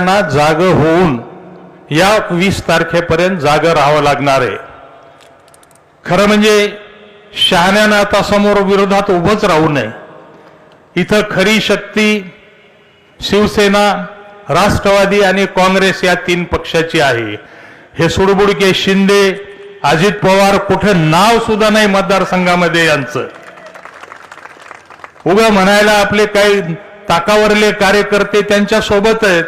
जाग होऊन या वीस तारखेपर्यंत जाग राहावं लागणार आहे. खरं म्हणजे शहाण्यानं आता समोर विरोधात उभंच राहू नये. इथं खरी शक्ती शिवसेना राष्ट्रवादी आणि काँग्रेस या तीन पक्षाची आहे. हे सुडबुडके शिंदे अजित पवार कुठं नाव सुद्धा नाही मतदारसंघामध्ये यांचं. उभं म्हणायला आपले काही ताकावरले कार्यकर्ते त्यांच्यासोबत आहेत.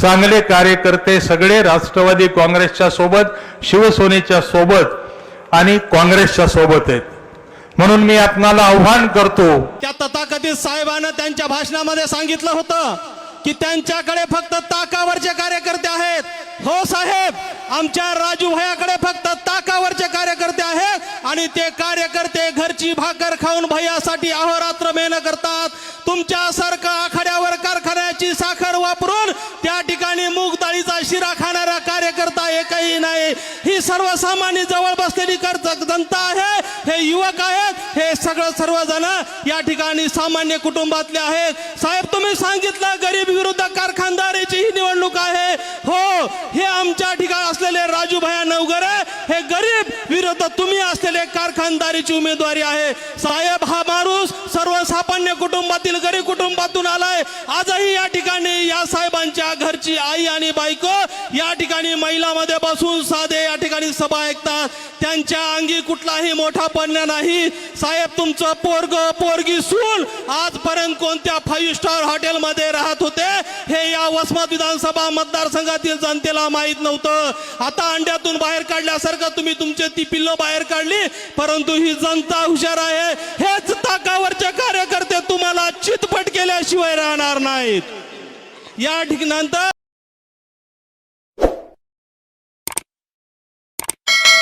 चांगले कार्यकर्ते सगळे राष्ट्रवादी काँग्रेसच्या सोबत शिवसेनेच्या सोबत आणि काँग्रेसच्या सोबत आहेत. म्हणून मी आपणाला आव्हान करतो. त्या तथाकथित साहेबानं त्यांच्या भाषणामध्ये सांगितलं होतं की त्यांच्याकडे फक्त ताकावरचे कार्यकर्ते आहेत. हो साहेब आमच्या राजू भयाकडे फक्त ताकावरचे कार्यकर्ते आहेत आणि ते कार्यकर्ते घरची भाकर खाऊन भैयासाठी अहोरात्र मेहनत करतात. तुमच्या सर कारखान्याची साखर वापरून त्या ठिकाणी मूग शिरा खाणारा कार्यकर्ता एकही नाही. ही सर्वसामान्य जवळ बसलेली जनता आहे. हे युवक आहेत. हे सगळं सर्वजण या ठिकाणी सामान्य कुटुंबातले आहेत. साहेब तुम्ही सांगितलं गरीब विरुद्ध कारखानदारीची ही निवडणूक आहे. हो हे आमच्या ठिकाणी असलेले राजू भया नवगरे हे गरीब विरुद्ध तुम्ही असलेले कारखानदारीची उमेदवारी आहे. साहेब हा माणूस सर्वसामान्य कुटुंबातील गरीब कुटुंबातून आलाय. आजही या ठिकाणी साहेबांच्या घरची आई आणि बायको या ठिकाणी महिलामध्ये बसून साधे या ठिकाणी सभा ऐकतात. त्यांच्या अंगी कुठलाही मोठा पडण्या नाही. साहेब तुमचं पोरग पोरगी सून आजपर्यंत कोणत्या फाईव्ह स्टार हॉटेलमध्ये राहत होते हे या वसमत विधानसभा मतदारसंघातील जनतेला माहीत नव्हतं. आता अंड्यातून बाहेर काढल्यासारखं तुम्ही तुमचे ती पिल्लं बाहेर काढली परंतु ही जनता हुशार आहे. हेच ताकावरचे कार्यकर्ते तुम्हाला चितपट केल्याशिवाय राहणार नाहीत. या ठिकाणांत